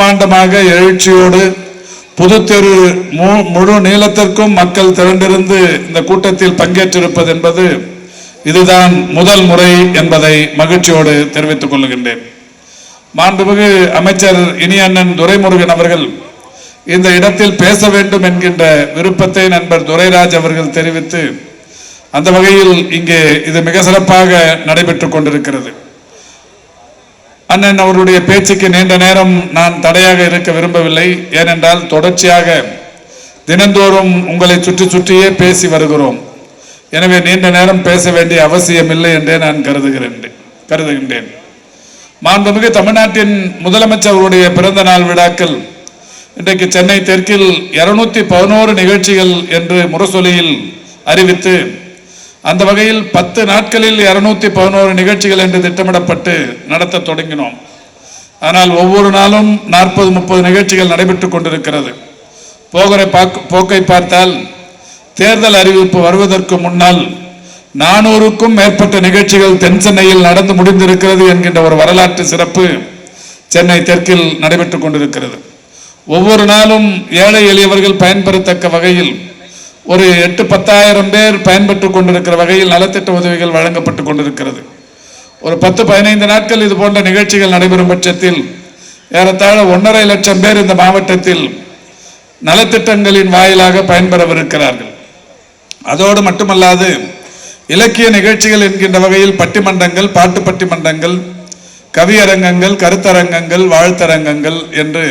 பிரம்மாண்டமாக எழுச்சியோடு புதுத்தெரு மு- முழு நீளத்திற்கும் மக்கள் திரண்டிருந்து இந்த கூட்டத்தில் பங்கேற்றிருப்பது என்பது இதுதான் முதல் முறை என்பதை மகிழ்ச்சியோடு தெரிவித்துக் கொள்கின்றேன். மாண்புமிகு அமைச்சர் இனியண்ணன் துரைமுருகன் அவர்கள் இந்த இடத்தில் பேச வேண்டும் என்கின்ற விருப்பத்தை நண்பர் துரைராஜ் அவர்கள் தெரிவித்து அந்த வகையில் இங்கே இது மிக சிறப்பாக நடைபெற்றுக் கொண்டிருக்கிறது. அண்ணன் அவருடைய பேச்சுக்கு நீண்ட நேரம் நான் தடையாக இருக்க விரும்பவில்லை. ஏனென்றால் தொடர்ச்சியாக தினந்தோறும் உங்களை சுற்றி சுற்றியே பேசி வருகிறோம். எனவே நீண்ட நேரம் பேச வேண்டிய அவசியம் இல்லை என்றே நான் கருதுகிறேன். கருதுகின்றேன். மாண்புமிகு தமிழ்நாட்டின் முதலமைச்சர் அவருடைய பிறந்த நாள் விழாக்கள் இன்றைக்கு சென்னை தெற்கில் இருநூத்தி பதினோரு நிகழ்ச்சிகள் என்று முரசொலியில் அறிவித்து அந்த வகையில் பத்து நாட்களில் இருநூத்தி பதினோரு நிகழ்ச்சிகள் என்று திட்டமிடப்பட்டு நடத்த தொடங்கினோம். ஆனால் ஒவ்வொரு நாளும் நாற்பது முப்பது நிகழ்ச்சிகள் நடைபெற்றுக் கொண்டிருக்கிறது. போகிற போக்கை பார்த்தால் தேர்தல் அறிவிப்பு வருவதற்கு முன்னால் நானூறுக்கும் மேற்பட்ட நிகழ்ச்சிகள் தென் சென்னையில் நடந்து முடிந்திருக்கிறது என்கின்ற ஒரு வரலாற்று சிறப்பு சென்னை தெற்கில் நடைபெற்றுக் கொண்டிருக்கிறது. ஒவ்வொரு நாளும் ஏழை எளியவர்கள் பயன்பெறத்தக்க வகையில் ஒரு எட்டு பத்தாயிரம் பேர் பயன்பெற்றுக் கொண்டிருக்கிற வகையில் நலத்திட்ட உதவிகள் வழங்கப்பட்டு கொண்டிருக்கிறது. ஒரு பத்து பதினைந்து நாட்கள் இது போன்ற நிகழ்ச்சிகள் நடைபெறும் பட்சத்தில் ஏறத்தாழ ஒன்றரை லட்சம் பேர் இந்த மாவட்டத்தில் நலத்திட்டங்களின் வாயிலாக பயன்பெறவிருக்கிறார்கள். அதோடு மட்டுமல்லாது இலக்கிய நிகழ்ச்சிகள் என்கின்ற வகையில் பட்டிமன்றங்கள் பாட்டு பட்டிமன்றங்கள் கவியரங்கங்கள் கருத்தரங்கங்கள் வாழ்த்தரங்கங்கள் என்று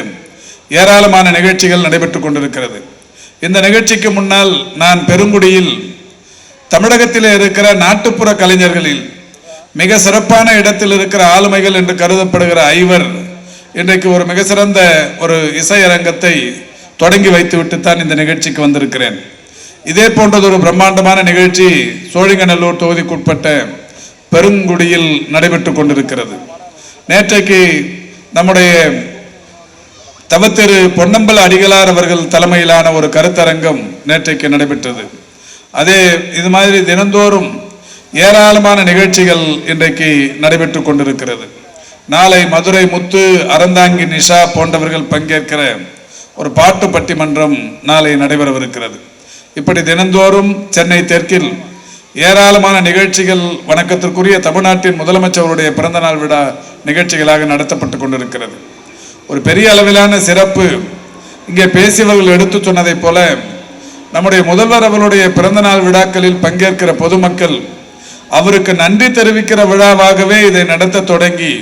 ஏராளமான நிகழ்ச்சிகள் நடைபெற்றுக் கொண்டிருக்கிறது. இந்த நிகழ்ச்சிக்கு முன்னால் நான் பெருங்குடியில் தமிழகத்தில் இருக்கிற நாட்டுப்புற கலைஞர்களில் மிக சிறப்பான இடத்தில் இருக்கிற ஆளுமைகள் என்று கருதப்படுகிற ஐவர் இன்றைக்கு ஒரு மிக சிறந்த ஒரு இசையரங்கத்தை தொடங்கி வைத்துவிட்டு தான் இந்த நிகழ்ச்சிக்கு வந்திருக்கிறேன். இதே போன்றது ஒரு பிரம்மாண்டமான நிகழ்ச்சி சோழிங்கநல்லூர் தொகுதிக்குட்பட்ட பெருங்குடியில் நடைபெற்று கொண்டிருக்கிறது. நேற்றைக்கு நம்முடைய தவத்திரு பொன்னம்பல அடிகளார் அவர்கள் தலைமையிலான ஒரு கருத்தரங்கம் நேற்றைக்கு நடைபெற்றது. அதே இது மாதிரி தினந்தோறும் ஏராளமான நிகழ்ச்சிகள் இன்றைக்கு நடைபெற்று கொண்டிருக்கிறது. நாளை மதுரை முத்து அறந்தாங்கி நிஷா போன்றவர்கள் பங்கேற்கிற ஒரு பாட்டு பட்டிமன்றம் நாளை நடைபெறவிருக்கிறது. இப்படி தினந்தோறும் சென்னை தெற்கில் ஏராளமான நிகழ்ச்சிகள் வணக்கத்திற்குரிய தமிழ்நாட்டின் முதலமைச்சருடைய பிறந்தநாள் விழா நிகழ்ச்சிகளாக நடத்தப்பட்டு கொண்டிருக்கிறது. ஒரு பெரிய அளவிலான சிறப்பு. இங்கே பேசியவர்கள் எடுத்து சொன்னதைப் போல நம்முடைய முதல்வர் அவருடைய பிறந்தநாள் விழாக்களில் பங்கேற்கிற பொதுமக்கள் அவருக்கு நன்றி தெரிவிக்கிற விழாவாகவே இதை நடத்த தொடங்கி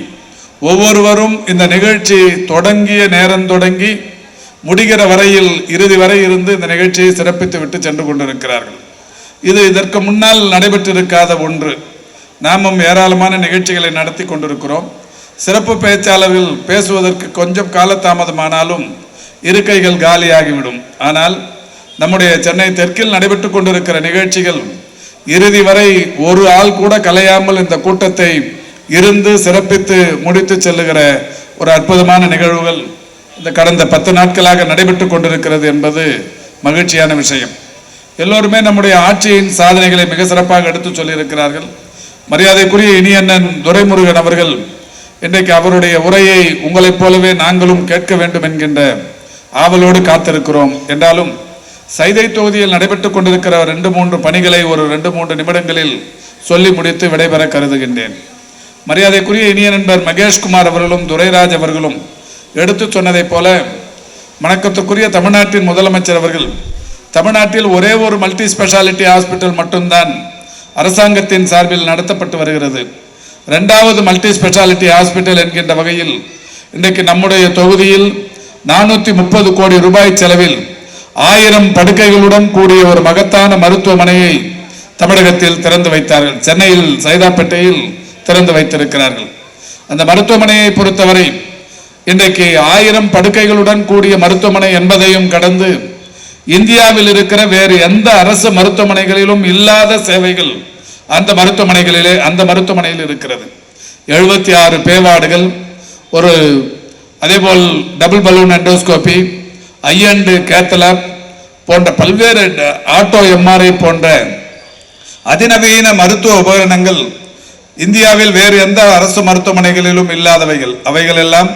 ஒவ்வொருவரும் இந்த நிகழ்ச்சி தொடங்கிய நேரம் தொடங்கி முடிகிற வரையில் இறுதி வரை இருந்து இந்த நிகழ்ச்சியை சிறப்பித்து விட்டு சென்று கொண்டிருக்கிறார்கள். இது இதற்கு முன்னால் நடைபெற்றிருக்காத ஒன்று. நாமும் ஏராளமான நிகழ்ச்சிகளை நடத்தி கொண்டிருக்கிறோம். சிறப்பு பேச்சாளர்கள் பேசுவதற்கு கொஞ்சம் காலதாமதமானாலும் இருக்கைகள் காலியாகிவிடும். ஆனால் நம்முடைய சென்னை தெற்கில் நடைபெற்றுக் கொண்டிருக்கிற நிகழ்ச்சிகள் இறுதி வரை ஒரு ஆள் கூட கலையாமல் இந்த கூட்டத்தை இருந்து சிறப்பித்து முடித்து செல்லுகிற ஒரு அற்புதமான நிகழ்வுகள் இந்த கடந்த பத்து நாட்களாக நடைபெற்றுக் கொண்டிருக்கிறது என்பது மகிழ்ச்சியான விஷயம். எல்லோருமே நம்முடைய ஆட்சியின் சாதனைகளை மிக சிறப்பாக எடுத்து சொல்லியிருக்கிறார்கள். மரியாதைக்குரிய இனியண்ணன் துரைமுருகன் அவர்கள் இன்றைக்கு அவருடைய உரையை உங்களைப் போலவே நாங்களும் கேட்க வேண்டும் என்கின்ற ஆவலோடு காத்திருக்கிறோம். என்றாலும் சைதை தொகுதியில் நடைபெற்றுக் கொண்டிருக்கிற ரெண்டு மூன்று பணிகளை ஒரு ரெண்டு மூன்று நிமிடங்களில் சொல்லி முடித்து விடைபெற கருதுகின்றேன். மரியாதைக்குரிய இனிய நண்பர் மகேஷ்குமார் அவர்களும் துரைராஜ் அவர்களும் எடுத்து சொன்னதைப் போல வணக்கத்துக்குரிய தமிழ்நாட்டின் முதலமைச்சர் அவர்கள் தமிழ்நாட்டில் ஒரே ஒரு மல்டி ஸ்பெஷாலிட்டி ஹாஸ்பிட்டல் மட்டும்தான் அரசாங்கத்தின் சார்பில் நடத்தப்பட்டு வருகிறது. ரெண்டாவது மல்டி ஸ்பெஷாலிட்டி ஹாஸ்பிட்டல் என்கின்ற வகையில் இன்றைக்கு நம்முடைய தொகுதியில் நானூற்றி முப்பது கோடி ரூபாய் செலவில் ஆயிரம் படுக்கைகளுடன் கூடிய ஒரு மகத்தான மருத்துவமனையை தமிழகத்தில் திறந்து வைத்தார்கள். சென்னையில் சைதாப்பேட்டையில் திறந்து வைத்திருக்கிறார்கள். அந்த மருத்துவமனையை பொறுத்தவரை இன்றைக்கு ஆயிரம் படுக்கைகளுடன் கூடிய மருத்துவமனை என்பதையும் கடந்து இந்தியாவில் இருக்கிற வேறு எந்த அரசு மருத்துவமனைகளிலும் இல்லாத சேவைகள் அந்த மருத்துவமனைகளிலே அந்த மருத்துவமனையில் இருக்கிறது. எழுபத்தி ஆறு பேவார்டுகள் ஒரு அதேபோல் டபுள் பலூன் எண்டோஸ்கோபி ஐஎன்டு கேத்தலாப் போன்ற பல்வேறு ஆட்டோ எம்ஆர்ஐ போன்ற அதிநவீன மருத்துவ உபகரணங்கள் இந்தியாவில் வேறு எந்த அரசு மருத்துவமனைகளிலும் இல்லாதவைகள். அவைகள் எல்லாம்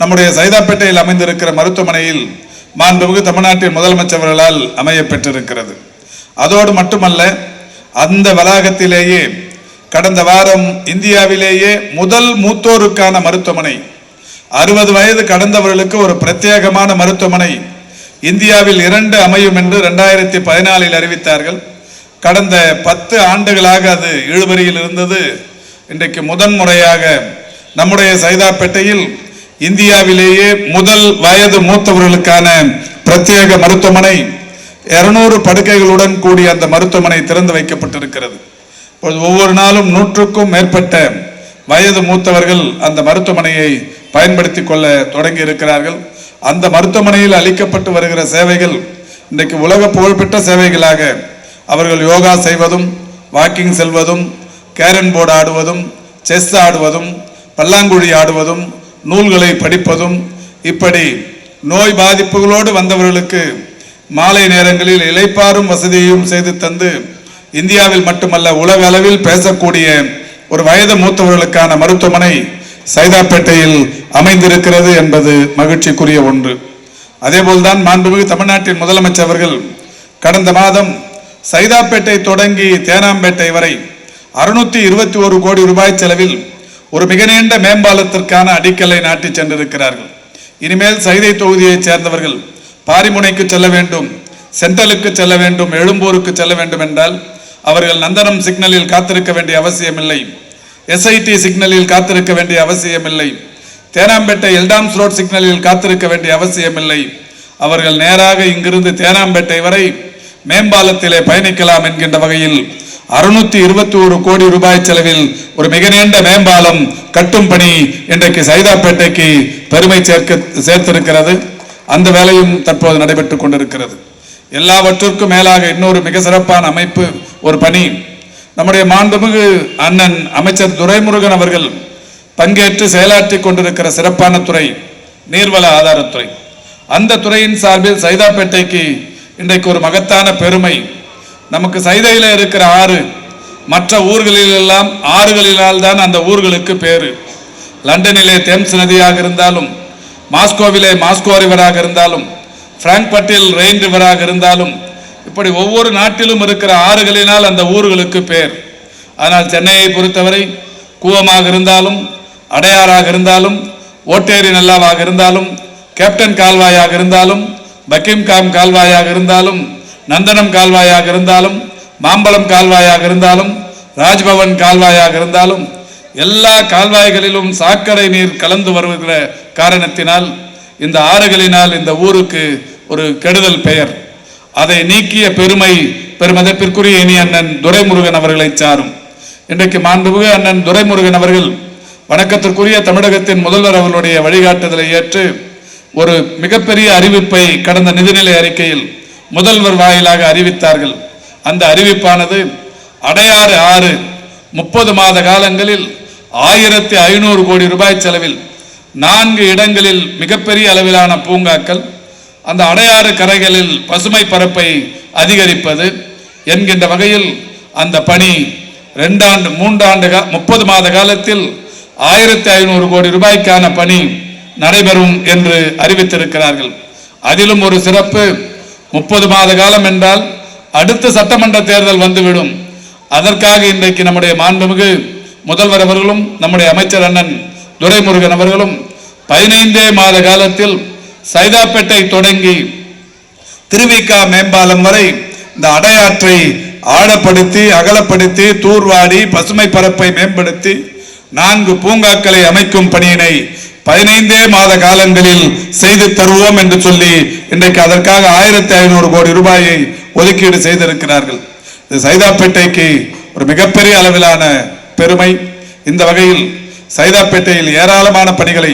நம்முடைய சைதாப்பேட்டையில் அமைந்திருக்கிற மருத்துவமனையில் மாண்புமிகு தமிழ்நாட்டின் முதலமைச்சர்களால் அமைய பெற்றிருக்கிறது. அதோடு மட்டுமல்ல அந்த வளாகத்திலேயே கடந்த வாரம் இந்தியாவிலேயே முதல் மூத்தோருக்கான மருத்துவமனை. அறுபது வயது கடந்தவர்களுக்கு ஒரு பிரத்யேகமான மருத்துவமனை. இந்தியாவில் இரண்டு அமையும் என்று ரெண்டாயிரத்தி பதினாலில் அறிவித்தார்கள். கடந்த பத்து ஆண்டுகளாக அது இழுபறியில் இருந்தது. இன்றைக்கு முதன் முறையாக நம்முடைய சைதாப்பேட்டையில் இந்தியாவிலேயே முதல் வயது மூத்தவர்களுக்கான பிரத்யேக மருத்துவமனை. இருநூறு படுக்கைகளுடன் கூடிய அந்த மருத்துவமனை திறந்து வைக்கப்பட்டிருக்கிறது. இப்பொழுது ஒவ்வொரு நாளும் நூற்றுக்கும் மேற்பட்ட வயது மூத்தவர்கள் அந்த மருத்துவமனையை பயன்படுத்தி கொள்ள தொடங்கி இருக்கிறார்கள் அந்த மருத்துவமனையில் அளிக்கப்பட்டு வருகிற சேவைகள் இன்றைக்கு உலக புகழ்பெற்ற சேவைகளாக அவர்கள் யோகா செய்வதும் வாக்கிங் செல்வதும் கேரன் போர்டு ஆடுவதும் செஸ் ஆடுவதும் பல்லாங்குழி ஆடுவதும் நூல்களை படிப்பதும் இப்படி நோய் பாதிப்புகளோடு வந்தவர்களுக்கு மாலை நேரங்களில் இளைப்பாறும் வசதியையும் செய்து தந்து இந்தியாவில் மட்டுமல்ல உலக அளவில் பேசக்கூடிய ஒரு வயது மூத்தவர்களுக்கான மருத்துவமனை சைதாப்பேட்டையில் அமைந்திருக்கிறது என்பது மகிழ்ச்சிக்குரிய ஒன்று. அதேபோல்தான் மாண்புமிகு தமிழ்நாட்டின் முதலமைச்சர் அவர்கள் கடந்த மாதம் சைதாப்பேட்டை தொடங்கி தேனாம்பேட்டை வரை அறுநூத்தி இருபத்தி ஒரு கோடி ரூபாய் செலவில் ஒரு மிக நீண்ட மேம்பாலத்திற்கான அடிக்கல்லை நாட்டி சென்றிருக்கிறார்கள். இனிமேல் சைதை தொகுதியைச் சேர்ந்தவர்கள் பாரிமுனைக்கு செல்ல வேண்டும் சென்ட்ரலுக்கு செல்ல வேண்டும் எழும்பூருக்கு செல்ல வேண்டும் என்றால் அவர்கள் நந்தனம் சிக்னலில் காத்திருக்க வேண்டிய அவசியமில்லை. எஸ்ஐடி சிக்னலில் காத்திருக்க வேண்டிய அவசியமில்லை. தேனாம்பேட்டை எல்டாம்ஸ் ரோட் சிக்னலில் காத்திருக்க வேண்டிய அவசியமில்லை. அவர்கள் நேராக இங்கிருந்து தேனாம்பேட்டை வரை மேம்பாலத்திலே பயணிக்கலாம் என்கின்ற வகையில் அறுநூத்தி இருபத்தி ஒரு கோடி ரூபாய் செலவில் ஒரு மிக நீண்ட மேம்பாலம் கட்டும் பணி இன்றைக்கு சைதாப்பேட்டைக்கு பெருமை சேர்க்க சேர்த்திருக்கிறது. அந்த வேலையும் தற்போது நடைபெற்றுக் கொண்டிருக்கிறது. எல்லாவற்றிற்கும் மேலாக இன்னொரு மிக சிறப்பான அமைப்பு ஒரு பணி. நம்முடைய மாண்புமிகு அண்ணன் அமைச்சர் துரைமுருகன் அவர்கள் பங்கேற்று செயலாற்றி கொண்டிருக்கிற சிறப்பான துறை நீர்வள ஆதாரத்துறை அந்த துறையின் சார்பில் சைதாப்பேட்டைக்கு இன்றைக்கு ஒரு மகத்தான பெருமை. நமக்கு சைதையில் இருக்கிற ஆறு மற்ற ஊர்களிலெல்லாம் ஆறுகளினால் தான் அந்த ஊர்களுக்கு பேரு. லண்டனிலே தேம்ஸ் நதியாக இருந்தாலும் மாஸ்கோவிலே மாஸ்கோ ரிவராக இருந்தாலும் பிராங்க்பட்டில் ரெயின் ரிவராக இருந்தாலும் இப்படி ஒவ்வொரு நாட்டிலும் இருக்கிற ஆறுகளினால் அந்த ஊர்களுக்கு பேர். ஆனால் சென்னையை பொறுத்தவரை கூவமாக இருந்தாலும் அடையாறாக இருந்தாலும் ஓட்டேரி நல்லாவாக இருந்தாலும் கேப்டன் கால்வாயாக இருந்தாலும் பக்கிம்காம் கால்வாயாக இருந்தாலும் நந்தனம் கால்வாயாக இருந்தாலும் மாம்பழம் கால்வாயாக இருந்தாலும் ராஜ்பவன் கால்வாயாக இருந்தாலும் எல்லா கால்வாய்களிலும் சாக்கடை நீர் கலந்து வருகிற காரணத்தினால் இந்த ஆறுகளினால் இந்த ஊருக்கு ஒரு கெடுதல் பெயர். அதை நீக்கிய பெருமை பெருமதிப்பிற்குரிய இனி அண்ணன் துரைமுருகன் அவர்களை சாரும். இன்றைக்கு மாண்புமிகு அண்ணன் துரைமுருகன் அவர்கள் வணக்கத்திற்குரிய தமிழகத்தின் முதல்வர் அவர்களுடைய வழிகாட்டுதலை ஏற்று ஒரு மிகப்பெரிய அறிவிப்பை கடந்த நிதிநிலை அறிக்கையில் முதல்வர் வாயிலாக அறிவித்தார்கள். அந்த அறிவிப்பானது அடையாறு ஆறு முப்பது மாத காலங்களில் ஆயிரத்தி ஐநூறு கோடி ரூபாய் செலவில் நான்கு இடங்களில் மிகப்பெரிய அளவிலான பூங்காக்கள் அந்த அடையாறு கரைகளில் பசுமை பரப்பை அதிகரிப்பது என்கின்ற வகையில் அந்த பணி ரெண்டாண்டு மூன்றாண்டு கா- முப்பது மாத காலத்தில் ஆயிரத்தி ஐநூறு கோடி ரூபாய்க்கான பணி நடைபெறும் என்று அறிவித்திருக்கிறார்கள். அதிலும் ஒரு சிறப்பு முப்பது மாத காலம் என்றால் அடுத்த சட்டமன்ற தேர்தல் வந்துவிடும். அதற்காக இன்றைக்கு நம்முடைய மாண்புமிகு முதல்வர் அவர்களும் நம்முடைய அமைச்சர் அண்ணன் துரைமுருகன் அவர்களும் பதினைந்தே மாத காலத்தில் சைதாப்பேட்டை தொடங்கி திருவிக்கா மேம்பாலம் வரை இந்த அடையாற்றை ஆழப்படுத்தி அகலப்படுத்தி தூர்வாடி பசுமை பரப்பை மேம்படுத்தி நான்கு பூங்காக்களை அமைக்கும் பணியினை பதினைந்தே மாத காலங்களில் செய்து தருவோம் என்று சொல்லி இன்றைக்கு அதற்காக ஆயிரத்தி ஐநூறு கோடி ரூபாயை ஒதுக்கீடு செய்திருக்கிறார்கள். இது சைதாப்பேட்டைக்கு ஒரு மிகப்பெரிய அளவிலான பெருமை. இந்த வகையில் சைதாப்பேட்டையில் ஏராளமான பணிகளை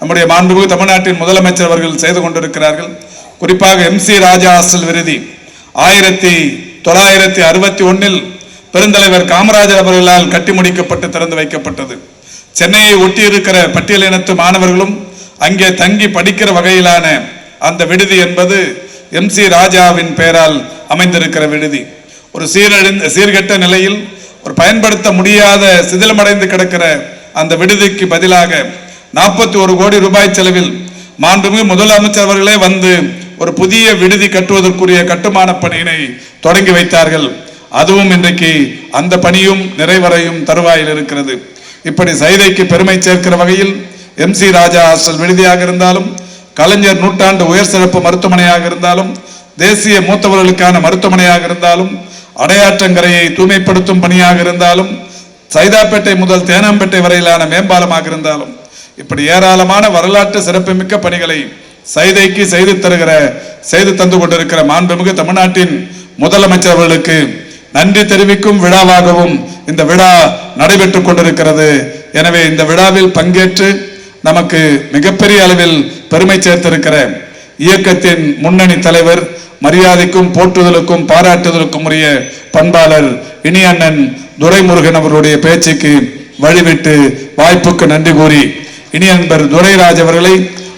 நம்முடைய மாண்புமிகு தமிழ்நாட்டின் முதலமைச்சர் அவர்கள் செய்து கொண்டிருக்கிறார்கள். குறிப்பாக எம் சி ராஜா ஹாஸ்டல் விருதி. ஆயிரத்தி தொள்ளாயிரத்தி அறுபத்தி ஒன்னில் பெருந்தலைவர் காமராஜர் அவர்களால் கட்டி முடிக்கப்பட்டு திறந்து வைக்கப்பட்டது. சென்னையை ஒட்டியிருக்கிற பட்டியலினத்து மாணவர்களும் அங்கே தங்கி படிக்கிற வகையிலான அந்த விடுதி என்பது எம் சி ராஜாவின் பெயரால் அமைந்திருக்கிற விடுதி. ஒரு சீரழிந்த சீர்கெட்ட நிலையில் ஒரு பயன்படுத்த முடியாத சிதிலமடைந்து கிடக்கிற அந்த விடுதிக்கு பதிலாக நாற்பத்தி ஒரு கோடி ரூபாய் செலவில் மாண்புமிகு முதலமைச்சர் அவர்களே வந்து ஒரு புதிய விடுதி கட்டுவதற்குரிய கட்டுமான பணியினை தொடங்கி வைத்தார்கள். அதுவும் இன்றைக்கு அந்த பணியும் நிறைவரையும் தருவாயில் இருக்கிறது. இப்படி சைதைக்கு பெருமை சேர்க்கிற வகையில் எம் சி ராஜா ஹாஸ்டல் விடுதியாக இருந்தாலும் கலைஞர் நூற்றாண்டு உயர் சிறப்பு மருத்துவமனையாக இருந்தாலும் தேசிய மூத்தவர்களுக்கான மருத்துவமனையாக இருந்தாலும் அடையாற்றங்கரையை தூய்மைப்படுத்தும் பணியாக இருந்தாலும் சைதாப்பேட்டை முதல் தேனாம்பேட்டை வரையிலான மேம்பாலமாக இருந்தாலும் இப்படி ஏராளமான வரலாற்று சிறப்புமிக்க பணிகளை சைதைக்கு செய்து தருகிற செய்து தந்து கொண்டிருக்கிற மாண்புமிகு தமிழ்நாட்டின் முதலமைச்சர் அவர்களுக்கு நன்றி தெரிவிக்கும் விழாவாகவும் இந்த விழா நடைபெற்றுக் கொண்டிருக்கிறது. எனவே இந்த விழாவில் பங்கேற்று நமக்கு மிகப்பெரிய அளவில் பெருமை சேர்த்திருக்கிற இயக்கத்தின் முன்னணி தலைவர் மரியாதைக்கும் போற்றுதலுக்கும் பாராட்டுதலுக்கும் உரிய பண்பாளர் இனி அண்ணன் துரைமுருகன் அவருடைய பேச்சுக்கு வழிவிட்டு வாய்ப்புக்கு நன்றி கூறி இனி அன்பர் துரைராஜ் அவர்களை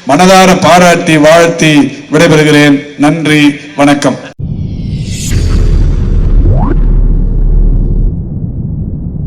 மனதார பாராட்டி வாழ்த்தி விடைபெறுகிறேன். நன்றி வணக்கம்.